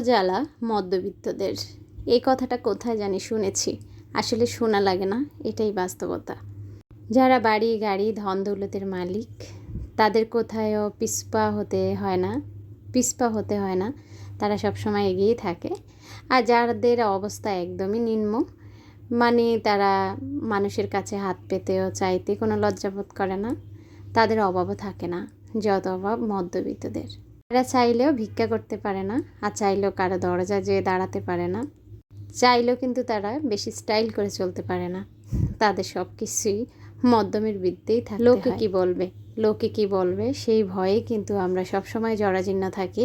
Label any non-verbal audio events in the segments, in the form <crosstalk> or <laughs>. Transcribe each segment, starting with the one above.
জ্বালা, মধ্যবিত্তদের। এই কথাটা কোথায় জানি শুনেছি, আসলে শোনা লাগে না, এটাই বাস্তবতা। যারা বাড়ি, গাড়ি, ধন দৌলতের মালিক, তাদের কোথায়ও পিসপা হতে হয় না, পিসপা হতে হয় না, তারা সবসময় এগিয়েই থাকে। আর যাদের অবস্থা একদমই নিম্ন মানে তারা মানুষের কাছে হাত পেতেও চাইতে কোনো লজ্জাবোধ করে না, তাদের অভাবও থাকে না, যত অভাব মধ্যবিত্তদের। এরা চাইলেও ভিক্ষা করতে পারে না আর চাইলেও কারও দরজা যেয়ে দাঁড়াতে পারে না। চাইলেও কিন্তু তারা বেশি স্টাইল করে চলতে পারে না। তাদের সব কিছুই মধ্যমের বিদ্যেই থাকে লোকে কি বলবে? লোকে কি বলবে? সেই ভয়ে কিন্তু আমরা সবসময় জরাজীর্ণ থাকি।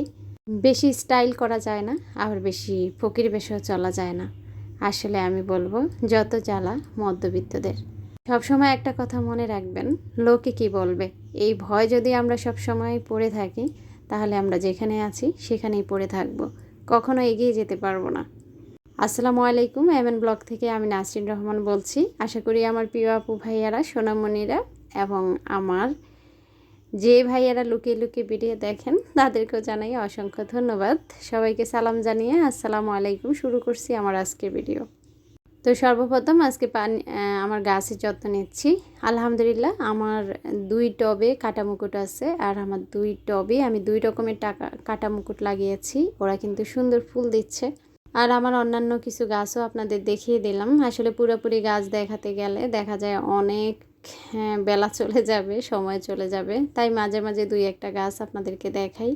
বেশি স্টাইল করা যায় না আবার বেশি ফকির বেশেও চলা যায় না। আসলে আমি বলব যত জ্বালা মধ্যবিত্তদের। সবসময় একটা কথা মনে রাখবেন লোকে কি বলবে? এই ভয় যদি আমরা সবসময় পড়ে থাকি তাহলে আমরা যেখানে আছি সেখানেই পড়ে থাকব। কখনো এগিয়ে যেতে পারব না। আসসালামু আলাইকুম, এমএন ব্লগ থেকে আমি নাসরিন রহমান বলছি। আশা করি আমার প্রিয় আপু ভাইয়ারা, সোনামণিরা এবং আমার যে ভাইয়ারা লুকিয়ে লুকিয়ে ভিডিও দেখেন, তাদেরকেও জানাই অসংখ্য ধন্যবাদ। সবাইকে সালাম জানিয়ে আসসালামু আলাইকুম, শুরু করছি আমার আজকের ভিডিও। তো সর্বপ্রথম আজকে পানি আমার গাছের যত্ন নিচ্ছি। আলহামদুলিল্লাহ আমার দুই টবে কাটা মুকুট আছে আর আমার দুই টবে আমি দুই রকমের টাকা কাটা মুকুট লাগিয়েছি। ওরা কিন্তু সুন্দর ফুল দিচ্ছে। আর আমার অন্যান্য কিছু গাছও আপনাদের দেখিয়ে দিলাম। আসলে পুরোপুরি গাছ দেখাতে গেলে দেখা যায় অনেক হ্যাঁ, বেলা চলে যাবে সময় চলে যাবে। তাই মাঝে মাঝে দুই একটা গাছ আপনাদেরকে দেখাই।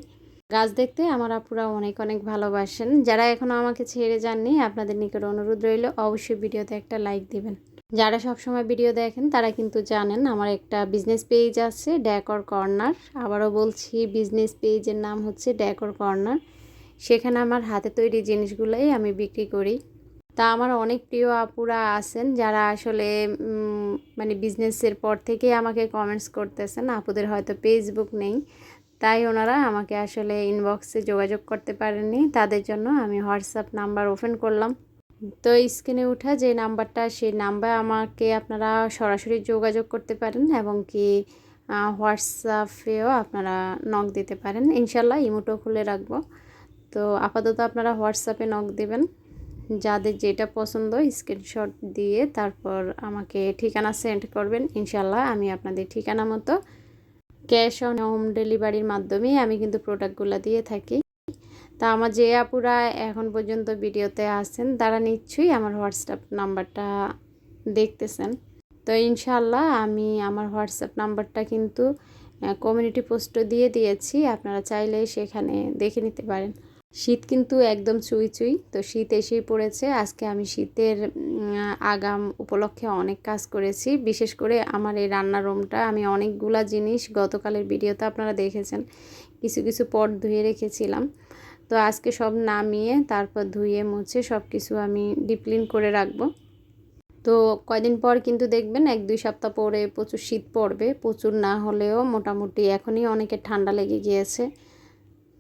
গাছ দেখতে আমার আপুরা অনেক অনেক ভালোবাসেন। যারা এখনও আমাকে ছেড়ে যাননি, আপনাদের নিকট অনুরোধ রইল, অবশ্যই ভিডিওতে একটা লাইক দিবেন। যারা সবসময় ভিডিও দেখেন, তারা কিন্তু জানেন আমার একটা বিজনেস পেজ আছে, ড্যাকর কর্নার। আবারও বলছি, বিজনেস পেজের নাম হচ্ছে ড্যাকর কর্নার। সেখানে আমার হাতে তৈরি জিনিসগুলোই আমি বিক্রি করি। তা আমার অনেক প্রিয় আপুরা আছেন, যারা আসলে মানে বিজনেসের পর থেকে আমাকে কমেন্টস করতেছেন। আপুদের হয়তো ফেসবুক নেই। তাই ওনারা আমাকে আসলে ইনবক্সে যোগাযোগ করতে পারেননি। তাদের জন্য আমি হোয়াটসঅ্যাপ নাম্বার ওপেন করলাম। তো স্ক্রিনে উঠা যে নাম্বারটা সেই নাম্বার আমাকে আপনারা সরাসরি যোগাযোগ করতে পারেন এবং কি হোয়াটসঅ্যাপেও আপনারা নক দিতে পারেন। ইনশাল্লাহ ইমোটো খুলে রাখব। তো আপাতত আপনারা হোয়াটসঅ্যাপে নক দেবেন। যাদের যেটা পছন্দ স্ক্রিনশট দিয়ে তারপর আমাকে ঠিকানা সেন্ড করবেন। ইনশাল্লাহ আমি আপনাদের ঠিকানা মতো ক্যাশ অন হোম ডেলিভারির মাধ্যমে আমি কিন্তু প্রোডাক্টগুলো দিয়ে থাকি। তা আমার যে আপুরা এখন পর্যন্ত ভিডিওতে আসছেন তারা নিশ্চয়ই আমার হোয়াটসঅ্যাপ নাম্বারটা দেখতেছেন। তো ইনশাল্লাহ আমি আমার হোয়াটসঅ্যাপ নাম্বারটা কিন্তু কমিউনিটি পোস্টও দিয়ে দিয়েছি। আপনারা চাইলে সেখানে দেখে নিতে পারেন। শীত কিন্তু একদম চুই চুই। তো শীত এসেই পড়েছে। আজকে আমি শীতের আগাম উপলক্ষে অনেক কাজ করেছি। বিশেষ করে আমার এই রান্নার রুমটা। আমি অনেকগুলা জিনিস গতকালের ভিডিওতে আপনারা দেখেছেন। কিছু কিছু পট ধুয়ে রেখেছিলাম। তো আজকে সব নামিয়ে, তারপর ধুয়ে, মুছে সব কিছু আমি ডিপ্লিন করে রাখব। তো কয়দিন পর কিন্তু দেখবেন, এক, দুই সপ্তাহ পরে প্রচুর শীত পড়বে। প্রচুর না হলেও মোটামুটি এখনই অনেকের ঠান্ডা লেগে গিয়েছে।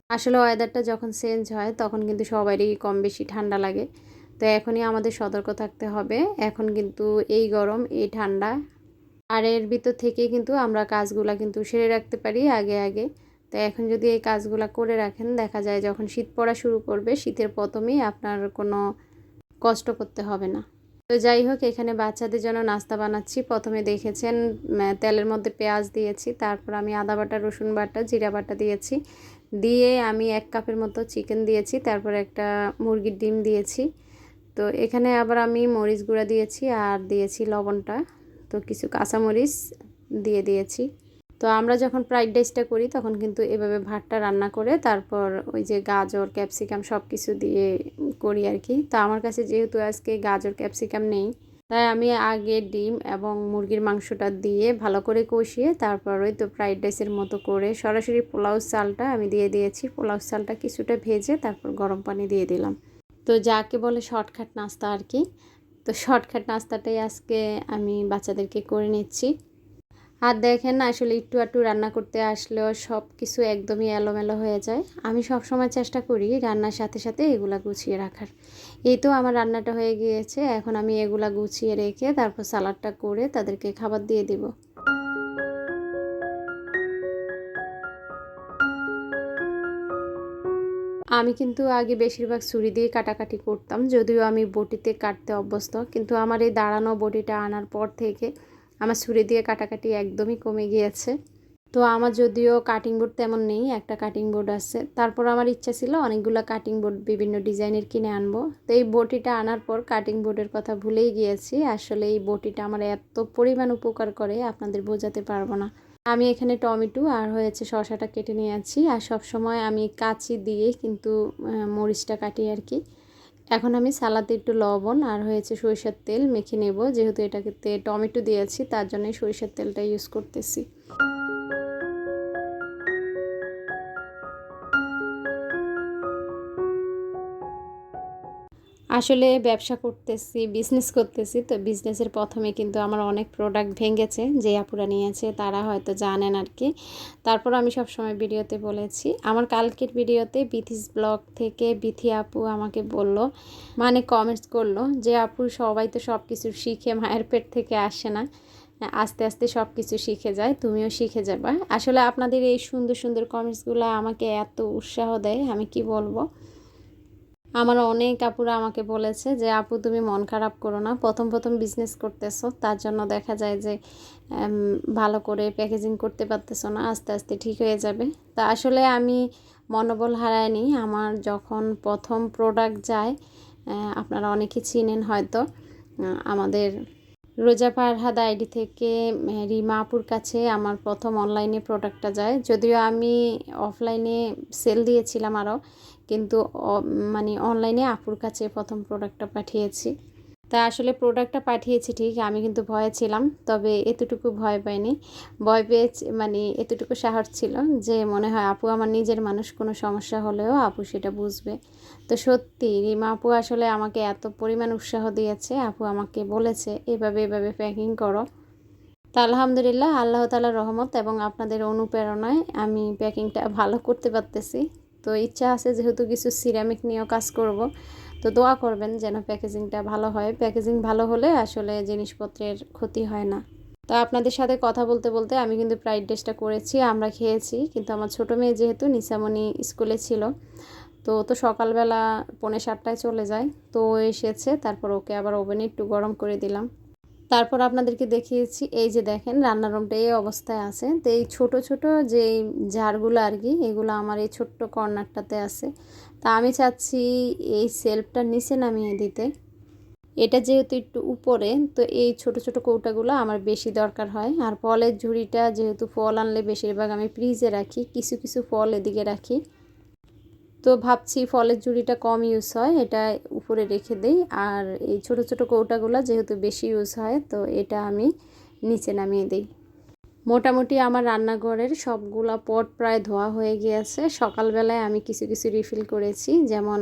আসলে ওয়েদারটা যখন চেঞ্জ হয়, তখন কিন্তু সবারই কম বেশি ঠান্ডা লাগে। তো এখনই আমাদের সতর্ক থাকতে হবে। এখন কিন্তু এই গরম, এই ঠান্ডা। আর এর ভিতর থেকে কিন্তু আমরা কাজগুলা কিন্তু সেরে রাখতে পারি আগে আগে। তো এখন যদি এই কাজগুলা করে রাখেন, দেখা যায় যখন শীত পড়া শুরু করবে, শীতের প্রথমেই আপনার কোনো কষ্ট করতে হবে না। তো যাই হোক, এখানে বাচ্চাদের জন্য নাস্তা বানাচ্ছি। প্রথমে দেখেছেন তেলের মধ্যে পেঁয়াজ দিয়েছি, তারপর আমি আদা বাটা, রসুন বাটা, জিরা বাটা দিয়েছি। দিয়ে আমি এক কাপের মতো চিকেন দিয়েছি, তারপর একটা মুরগির ডিম দিয়েছি। তো এখানে আবার আমি মরিচ গুঁড়া দিয়েছি আর দিয়েছি লবণটা। তো কিছু কাঁচামরিচ দিয়ে দিয়েছি। তো আমরা যখন ফ্রাইড রাইসটা করি, তখন কিন্তু এভাবে ভাতটা রান্না করে, তারপর ওই যে গাজর ক্যাপসিকাম সব কিছু দিয়ে করি আর কি। তো আমার কাছে যেহেতু আজকে গাজর ক্যাপসিকাম নেই তাই আমি আগে ডিম এবং মুরগির মাংসটা দিয়ে ভালো করে কষিয়ে তারপর ওই তো ফ্রাইড রাইসের মতো করে সরাসরি পোলাও চালটা আমি দিয়ে দিয়েছি। পোলাও চালটা কিছুটা ভেজে তারপর গরম পানি দিয়ে দিলাম। তো যাকে বলে শর্টকাট নাস্তা আর কি, তো শর্টকাট নাস্তাটাই আজকে আমি বাচ্চাদেরকে করে নিচ্ছি। আর দেখেন না, আসলে একটু একটু রান্না করতে আসলেও সব কিছু একদমই এলোমেলো হয়ে যায়। আমি সব সময় চেষ্টা করি রান্নার সাথে সাথে এগুলা গুছিয়ে রাখার। এই তো আমার রান্নাটা হয়ে গিয়েছে, এখন আমি এগুলা গুছিয়ে রেখে তারপর সালাডটা করে তাদেরকে খাবার দিয়ে দিব। আমি কিন্তু আগে বেশিরভাগ ছুরি দিয়ে কাটাকাটি করতাম, যদিও আমি বটিতে কাটতে অভ্যস্ত, কিন্তু আমার এই দাঁড়ানো বটিটা আনার পর থেকে আমার ছুরি দিয়ে কাটাকাটি একদমই কমে গিয়েছে। তো আমার যদিও কাটিং বোর্ড তেমন নেই, একটা কাটিং বোর্ড আছে। তারপর আমার ইচ্ছা ছিল অনেকগুলো কাটিং বোর্ড বিভিন্ন ডিজাইনের কিনে আনব। তো এই বটিটা আনার পর কাটিং বোর্ডের কথা ভুলেই গিয়েছি। আসলে এই বটিটা আমার এত পরিমাণ উপকার করে, আপনাদের বোঝাতে পারব না। আমি এখানে টমেটো আর হয়েছে শশাটা কেটে নিয়ে আছি। আর সব সময় আমি কাচি দিয়ে কিন্তু মরিচটা কাটি আর কি। এখন আমি সালাতে একটু লবণ আর হয়েছে সরিষার তেল মেখে নেব। যেহেতু এটাকে টমেটো দিয়েছি, তার জন্য সরিষার তেলটা ইউজ করতেছি। আসলে ব্যবসা করতেছি বিজনেস করতেছি, তো বিজনেসের প্রথমে কিন্তু আমার অনেক প্রোডাক্ট ভেঙেছে যে আপুরা নিয়েছে, তারা হয়তো জানেন আর কি তারপর আমি সব সময় ভিডিওতে বলেছি, আমার কালকের ভিডিওতে বিথিস ব্লগ থেকে বিথি আপু আমাকে বলল মানে কমেন্টস করল যে, আপু, সবাই তো সব কিছু শিখে মায়ের পেট থেকে আসে না, আস্তে আস্তে সব কিছু শিখে যায়, তুমিও শিখে যাবা। আসলে আপনাদের এই সুন্দর সুন্দর কমেন্টসগুলো আমাকে এত উৎসাহ দেয়, আমি কি বলব? আমার অনেক আপুরা আমাকে বলেছে যে, আপু, তুমি মন খারাপ করো না। প্রথম প্রথম বিজনেস করতেছো। তার জন্য দেখা যায় যে ভালো করে প্যাকেজিং করতে পারতেছো না। আস্তে আস্তে ঠিক হয়ে যাবে। তা আসলে আমি মনোবল হারায়নি আমার যখন প্রথম প্রোডাক্ট যায় আপনারা অনেকে চিনেন হয়তো আমাদের রোজা ফারহাদ আইডি থেকে রিমা আপুর কাছে আমার প্রথম অনলাইনে প্রোডাক্টটা যায়। যদিও আমি অফলাইনে সেল দিয়েছিলাম আরও কিন্তু মানে অনলাইনে আপুর কাছে প্রথম প্রোডাক্টটা পাঠিয়েছি। তা আসলে প্রোডাক্টটা পাঠিয়েছি ঠিক, আমি কিন্তু ভয়ে ছিলাম, তবে এতটুকু ভয় পাইনি। ভয় পেয়ে মানে এতটুকু সাহস ছিল যে মনে হয় আপু আমার নিজের মানুষ, কোনো সমস্যা হলেও আপু সেটা বুঝবে। তো সত্যি, রিমা আপু আসলে আমাকে এত পরিমাণ উৎসাহ দিয়েছে, আপু আমাকে বলেছে, এভাবে এভাবে প্যাকিং করো। তা আলহামদুলিল্লাহ, আল্লাহ তালার রহমত এবং আপনাদের অনুপ্রেরণায় আমি প্যাকিংটা ভালো করতে পারতেছি। তো ইচ্ছা আছে যেহেতু কিছু সিরামিক নিয়েও কাজ করব, তো দোয়া করবেন যেন প্যাকেজিংটা ভালো হয়। প্যাকেজিং ভালো হলে আসলে জিনিসপত্রের ক্ষতি হয় না। তা আপনাদের সাথে কথা বলতে বলতে আমি কিন্তু ফ্রাইড রাইসটা করেছি, আমরা খেয়েছি। কিন্তু আমার ছোটো মেয়ে যেহেতু নিসামণি স্কুলে ছিল, তো তো সকালবেলা পৌনে সাতটায় চলে যায়। তো ও এসেছে, তারপর ওকে আবার ওভেনে একটু গরম করে দিলাম। তারপর আপনাদেরকে দেখিয়েছি, এই যে দেখেন রান্নার রুমটা এই অবস্থায় আছে। তো এই ছোট ছোট যে জারগুলো আর কি, এগুলো আমার এই ছোট্ট কর্নারটাতে আছে। তা আমি চাচ্ছি এই সেলফটা নিচে নামিয়ে দিতে। এটা যেহেতু একটু উপরে, তো এই ছোট ছোট কৌটাগুলো আমার বেশি দরকার হয়। আর ফলের ঝুড়িটা যেহেতু ফল আনলে বেশিরভাগ আমি ফ্রিজে রাখি, কিছু কিছু ফল এদিকে রাখি। তো ভাবছি ফলের ঝুড়িটা কম ইউজ হয়, এটা উপরে রেখে দেই। আর এই ছোট ছোট কৌটাগুলো যেহেতু বেশি ইউজ হয়, তো এটা আমি নিচে নামিয়ে দিই। মোটামুটি আমার রান্নাঘরের সবগুলা পট প্রায় ধোয়া হয়ে গিয়েছে। সকালবেলায় আমি কিছু কিছু রিফিল করেছি, যেমন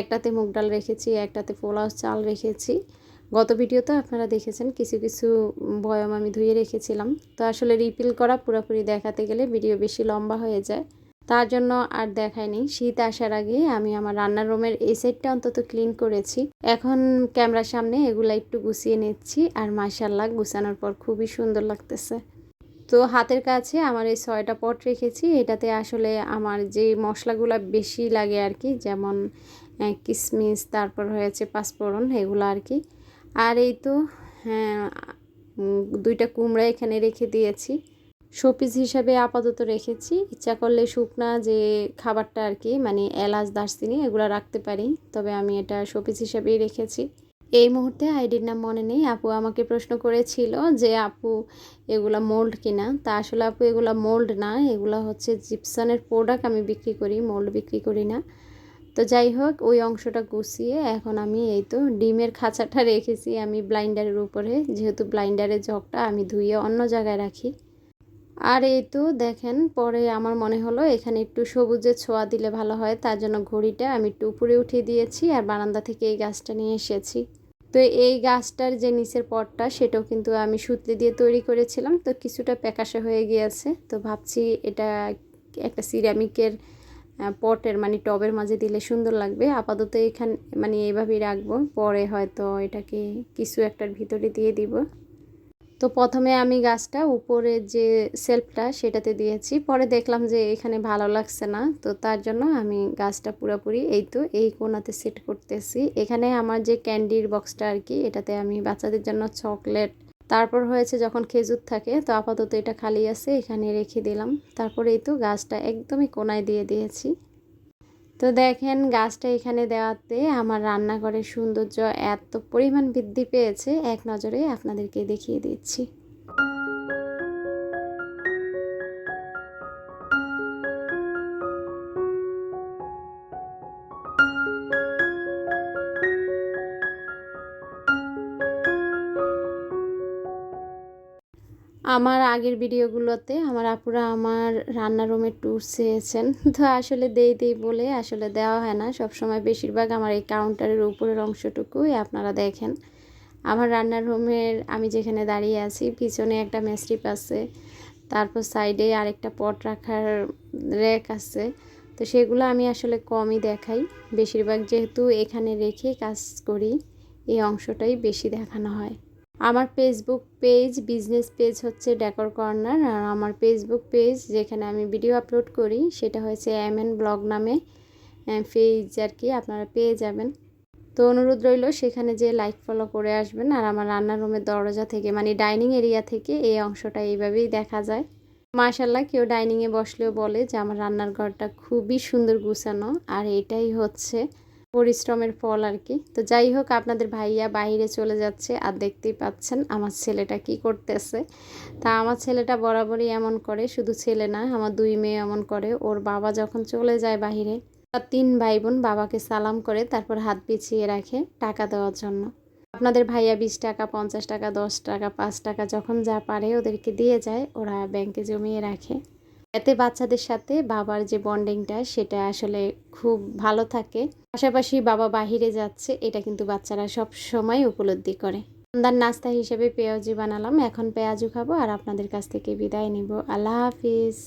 একটাতে মুগ ডাল রেখেছি, একটাতে পোলাও চাল রেখেছি। গত ভিডিওতে আপনারা দেখেছেন, কিছু কিছু বয়ম আমি ধুয়ে রেখেছিলাম। তো আসলে রিফিল করা পুরোপুরি দেখাতে গেলে ভিডিও বেশি লম্বা হয়ে যায়। তার জন্য আর দেখায়নি শীত আসার আগে আমি আমার রান্নার রুমের এই সাইডটা অন্তত ক্লিন করেছি। এখন ক্যামেরার সামনে এগুলা একটু গুছিয়ে নিচ্ছি আর মাসাল্লাহ গুছানোর পর খুবই সুন্দর লাগতেছে। তো হাতের কাছে আমার এই ছয়টা পট রেখেছি। এটাতে আসলে আমার যে মশলাগুলো বেশি লাগে আর কি যেমন কিশমিশ তারপর হয়েছে পাঁচফোড়ন, এগুলো আর কি আর এই তো হ্যাঁ দুইটা কুমড়া এখানে রেখে দিয়েছি। শোপিস হিসাবে আপাতত রেখেছি। ইচ্ছা করলে শুকনা যে খাবারটা আর কি মানে এলাচ, দারচিনি, এগুলো রাখতে পারি। তবে আমি এটা শোপিস হিসাবেই রেখেছি। এই মুহূর্তে আইডির নাম মনে নেই। আপু আমাকে প্রশ্ন করেছিল যে, আপু, এগুলা মোল্ড কিনা? তা আসলে আপু এগুলা মোল্ড না। এগুলো হচ্ছে জিপসনের প্রোডাক্ট আমি বিক্রি করি মোল্ড বিক্রি করি না। তো যাই হোক, ওই অংশটা গুছিয়ে এখন আমি এই তো ডিমের খাঁচাটা রেখেছি আমি ব্লাইন্ডারের উপরে। যেহেতু ব্লাইন্ডারের জগটা আমি ধুয়ে অন্য জায়গায় রাখি। আর এই তো দেখেন, পরে আমার মনে হলো এখানে একটু সবুজের ছোঁয়া দিলে ভালো হয়, তার জন্য ঘড়িটা আমি একটু উপরে উঠিয়ে দিয়েছি আর বারান্দা থেকে এই গাছটা নিয়ে এসেছি। তো এই গাছটার যে নিচের পটটা, সেটাও কিন্তু আমি সুতলি দিয়ে তৈরি করেছিলাম, তো কিছুটা প্যাকাশে হয়ে গিয়েছে। তো ভাবছি এটা একটা সিরামিকের পটের মানে টবের মাঝে দিলে সুন্দর লাগবে। আপাতত এখানে মানে এইভাবেই রাখব, পরে হয়তো এটাকে কিছু একটার ভিতরে দিয়ে দিব। তো প্রথমে আমি গাছটা উপরে যে সেলফটা সেটাতে দিয়েছি। পরে দেখলাম যে এখানে ভালো লাগছে না, তো তার জন্য আমি গাছটা পুরোপুরি এই তো এই কোনাতে সেট করতেছি। এখানে আমার যে ক্যান্ডির বক্সটা আর কি, এটাতে আমি বাচ্চাদের জন্য চকলেট, তারপর হয়েছে যখন খেজুর থাকে, তো আপাতত এটা খালি আছে, এখানে রেখে দিলাম। তারপর এই তো গাছটা একদমই কোনায় দিয়ে দিয়েছি। তো দেখেন গাছটা এখানে দেওয়াতে আমার রান্নাঘরের সৌন্দর্য এত পরিমাণ বৃদ্ধি পেয়েছে, এক নজরে আপনাদেরকে দেখিয়ে দিচ্ছি। আমার আগের ভিডিওগুলোতে আমার আপুরা আমার রান্নার রুমের ট্যুর চেয়েছেন। <laughs> তো আসলে দেই দেই বলে আসলে দেওয়া হয় না। সবসময় বেশিরভাগ আমার এই কাউন্টারের উপরের অংশটুকুই আপনারা দেখেন। আমার রান্নার রুমের আমি যেখানে দাঁড়িয়ে আছি, পিছনে একটা মেস্ট্রিপ আছে, তারপর সাইডে আরেকটা পট রাখার র্যাক আছে। তো সেগুলো আমি আসলে কমই দেখাই। বেশিরভাগ যেহেতু এখানে রেখে কাজ করি, এই অংশটাই বেশি দেখানো হয়। আমার ফেসবুক পেজ বিজনেস পেজ হচ্ছে ডেকর কর্নার আর আমার ফেসবুক পেজ যেখানে আমি ভিডিও আপলোড করি, সেটা হয়েছে এম এন ব্লগ নামে পেজ আর কি, আপনারা পেয়ে যাবেন। তো অনুরোধ রইল, সেখানে যে লাইক ফলো করে আসবেন, আর আমার রান্নার রুমের দরজা থেকে মানে ডাইনিং এরিয়া থেকে এই অংশটা এইভাবেই দেখা যায়। মাশাল্লাহ কেউ ডাইনিংয়ে বসলেও বলে যে আমার রান্নার ঘরটা খুবই সুন্দর গুছানো, আর এটাই হচ্ছে পরিশ্রমের ফল আর কি। তো যাই হোক, আপনাদের ভাইয়া বাইরে চলে যাচ্ছে আর দেখতেই পাচ্ছেন আমার ছেলেটা কি করতেছে। তা আমার ছেলেটা বরাবরই এমন করে, শুধু ছেলে না, আমার দুই মেয়ে এমন করে। ওর বাবা যখন চলে যায় বাহিরে, তার তিন ভাই বোন বাবাকে সালাম করে, তারপর হাত পিছিয়ে রাখে টাকা দেওয়ার জন্য। আপনাদের ভাইয়া বিশ টাকা, পঞ্চাশ টাকা, দশ টাকা, পাঁচ টাকা, যখন যা পারে ওদেরকে দিয়ে যায়, ওরা ব্যাংকে জমিয়ে রাখে। এতে বাচ্চাদের সাথে বাবার যে বন্ডিংটা, সেটা আসলে খুব ভালো থাকে। পাশাপাশি বাবা বাহিরে যাচ্ছে, এটা কিন্তু বাচ্চারা সব সময় উপলব্ধি করে। সন্ধ্যার নাস্তা হিসেবে পেঁয়াজি বানালাম, এখন পেঁয়াজু খাব আর আপনাদের কাছ থেকে বিদায় নিব। আল্লাহ হাফিজ।